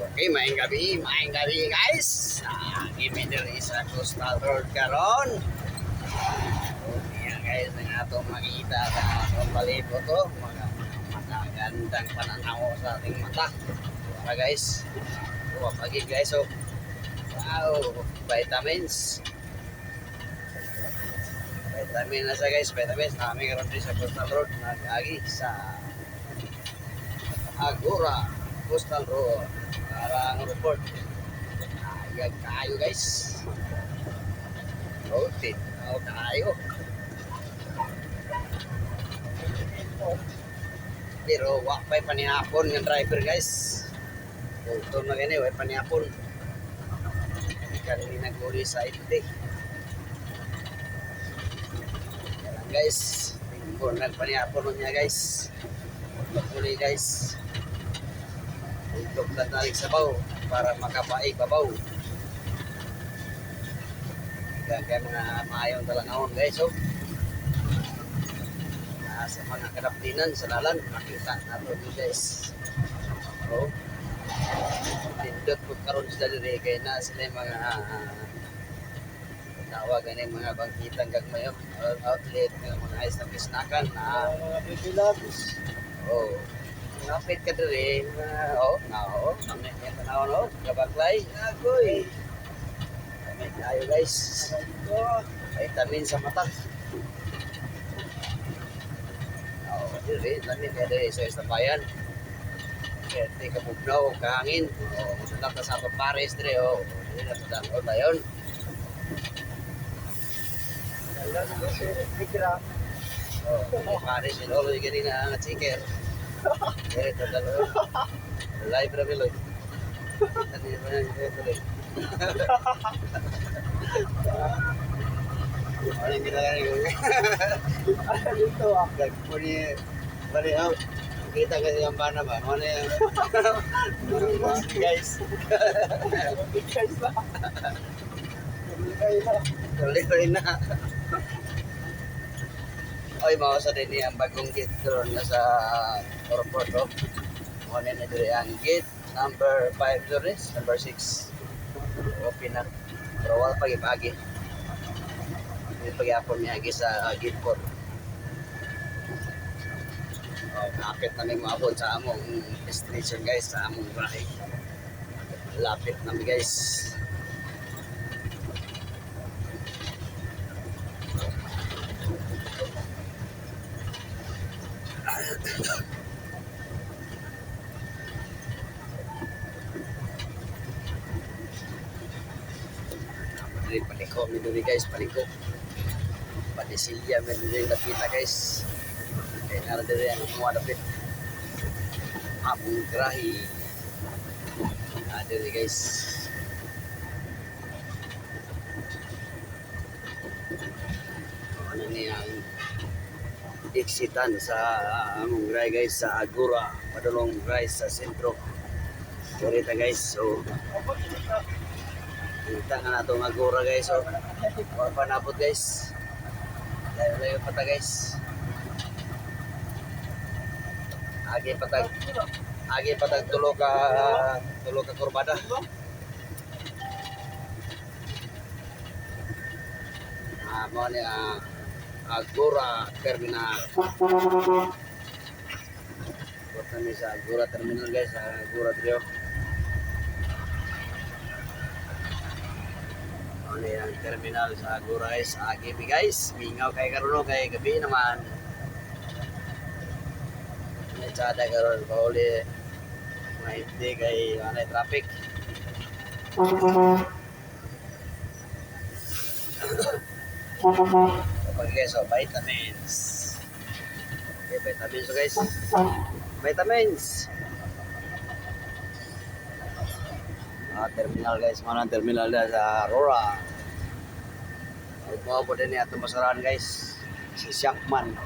Okay, maing gabi, maing gabi guys. Ah, kimi diri sa Coastal Road karon. Yan guys, ang atong makita sa atong palibot to, mga magagandang pananaw sa ating mata. Tara guys. Oh, pagi guys, oh. Wow, vitamins. Vitamin na siya guys, vitamins. Nami karon diri sa Coastal Road, nag-agi sa Agora Coastal Road para report. Ayag kayo guys. Rotate. Oh, kayo. Pero wa pa'y panihapon ng driver guys. Ito na gani, wa panihapon. Kanina nag-uli sa ite. Yan lang guys. Tingko nagpanihapon niya guys. Uli guys. Untuk tatarik sa baw para makapaig babaw. Kaya kaya mga maayong talangahon guys oh. Ah, sa mga kadaptinan sa lalan makita nato ni guys. Oh. Tindot po karon sila diri kay na sila mga uh, tawagan yung mga bangkitang gagmayo outlet ng mga ayos na bisnakan na baby loves. Oh. Napit ka diri. Uh, oh, na oh. Kami yung tanaw no. Kabaklay. Agoy. Kami tayo guys. Vitamin sa mata. Oh, diri. Lami kaya diri sa isang bayan. Kaya di ka bugnaw, kahangin. Oh, musulak ka sa pares diri. Oh, diri na sa danon na yun. alam mo si Migra. Oh, pares yun. Oh, ganina ang chicken. Yan diri. Ano yung ginagawa ko? Ano dito ah? Puni, bali out. Kita kasi yung bana ba? Ano yung... guys, Guys na. Bigay na. tuloy na. Oy, mawasa din niya ang bagong gate doon na sa airport. Oh. Muna na ang gate number 5 doon is, number 6. Open na. Pero wala pagi-pagi. Hindi pag-apon niya agi sa uh, gate 4. Oh, kapit na may maabot sa among destination guys, sa among bahay. Lapit na guys. Dili paliko mi diri guys, paliko. Padisilya mi diri nakita guys. Kaya nara diri ang mga dapit. Among grahi. Ah, diri guys. Ano niya ang exitan sa among grahi guys sa Agura, padulong grahi sa sentro. Kurita guys, so Kita nga nato magura guys. So, or panabot guys. Layo layo pa ta guys. Agi patag agi patag tulo ka tulo ka kurbada. Ah, mo ni ah, Agora Terminal. Punta ni sa Agora Terminal guys, sa Agora Trio. Ano yan, terminal sa Agurais, sa Agibi guys. Mingaw kay karuno kay gabi naman. May tsada karon pauli. May hindi kay ano traffic. Kapag guys, oh, vitamins. Okay, vitamins so guys. Vitamins. Ah, terminal guys, mana terminal dia sa Aurora. Ito po din niya tumasaran guys. Si Shankman.